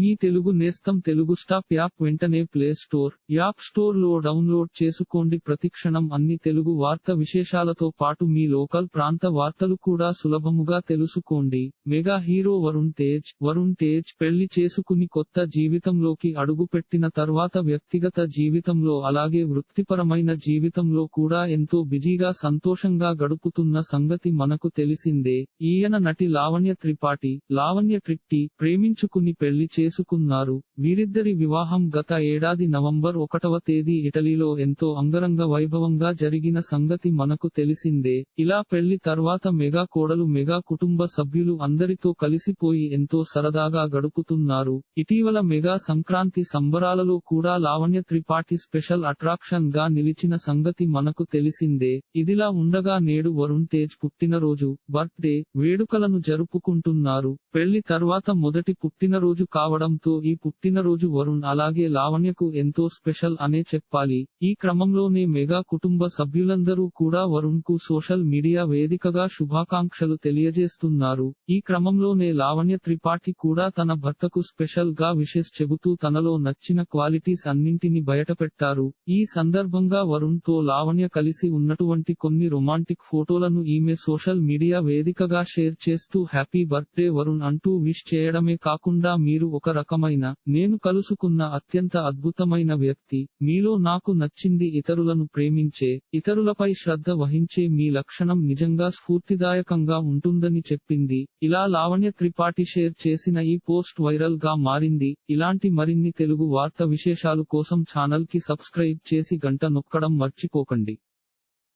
మీ తెలుగు నేస్తం Telugu stop app వెంటనే play store app స్టోర్లో డౌన్లోడ్ చేసుకోండి. ప్రతిక్షణం అన్ని తెలుగు వార్త విశేషాలతో పాటు మీ లోకల్ ప్రాంత వార్తలు కూడా సులభముగా తెలుసుకోండి. మెగా హీరో వరుణ్ తేజ్ వరుణ్ తేజ్ పెళ్ళి చేసుకుని కొత్త జీవితంలోకి అడుగుపెట్టిన తర్వాత వ్యక్తిగత జీవితంలో అలాగే వృత్తిపరమైన జీవితంలో కూడా ఎంతో బిజీగా సంతోషంగా గడుపుతున్న సంగతి మనకు తెలిసిందే. ఈయన నటి లావణ్య త్రిపాఠి లావణ్య ట్రిట్టి ప్రేమించుకుని పెళ్ళి చేసుకున్నారు. వీరిద్దరి వివాహం గత ఏడాది నవంబర్ ఒకటవ తేదీ ఇటలీలో ఎంతో అంగరంగ వైభవంగా జరిగిన సంగతి మనకు తెలిసిందే. ఇలా పెళ్ళి తర్వాత మెగా కోడలు మెగా కుటుంబ సభ్యులు అందరితో కలిసిపోయి ఎంతో సరదాగా గడుపుతున్నారు. ఇటీవల మెగా సంక్రాంతి సంబరాలలో కూడా లావణ్య త్రిపాఠి స్పెషల్ అట్రాక్షన్గా నిలిచిన సంగతి మనకు తెలిసిందే. ఇదిలా ఉండగా నేడు వరుణ్ తేజ్ పుట్టినరోజు బర్త్డే వేడుకలను జరుపుకుంటున్నారు. పెళ్ళి తర్వాత మొదటి పుట్టినరోజు కావడంతో ఈ పుట్టినరోజు వరుణ్ అలాగే లావణ్యకు ఎంతో స్పెషల్ అనే చెప్పాలి. ఈ క్రమంలోనే మెగా కుటుంబ సభ్యులందరూ కూడా వరుణ్కు సోషల్ మీడియా వేదికగా శుభాకాంక్షలు తెలియజేస్తున్నారు. ఈ క్రమంలోనే లావణ్య త్రిపాఠి కూడా తన భర్తకు స్పెషల్గా విషెస్ చెబుతూ తనలో నచ్చిన క్వాలిటీస్ అన్నింటిని బయటపెట్టారు. ఈ సందర్భంగా వరుణ్తో లావణ్య కలిసి ఉన్నటువంటి కొన్ని రొమాంటిక్ ఫోటోలను ఈమె సోషల్ మీడియా వేదికగా షేర్ చేస్తూ హ్యాపీ బర్త్డే వరుణ్ అంటూ విష్ చేయడమే కాకుండా మీరు ఒక రకమైన నేను కలుసుకున్న అత్యంత అద్భుతమైన వ్యక్తి మీలో నాకు నచ్చింది ఇతరులను ప్రేమించే ఇతరులపై శ్రద్ధ వహించే మీ లక్షణం నిజంగా స్ఫూర్తిదాయకంగా ఉంటుందని చెప్పింది. ఇలా లావణ్య త్రిపాఠి షేర్ చేసిన ఈ పోస్ట్ వైరల్గా మారింది. ఇలాంటి మరిన్ని తెలుగు వార్త విశేషాలు కోసం ఛానల్కి సబ్స్క్రైబ్ చేసి గంట నొక్కడం మర్చిపోకండి.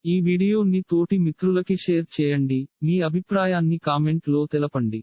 ఈ వీడియోని తోటి మిత్రులకి షేర్ చేయండి. మీ అభిప్రాయాన్ని కామెంట్లో తెలపండి.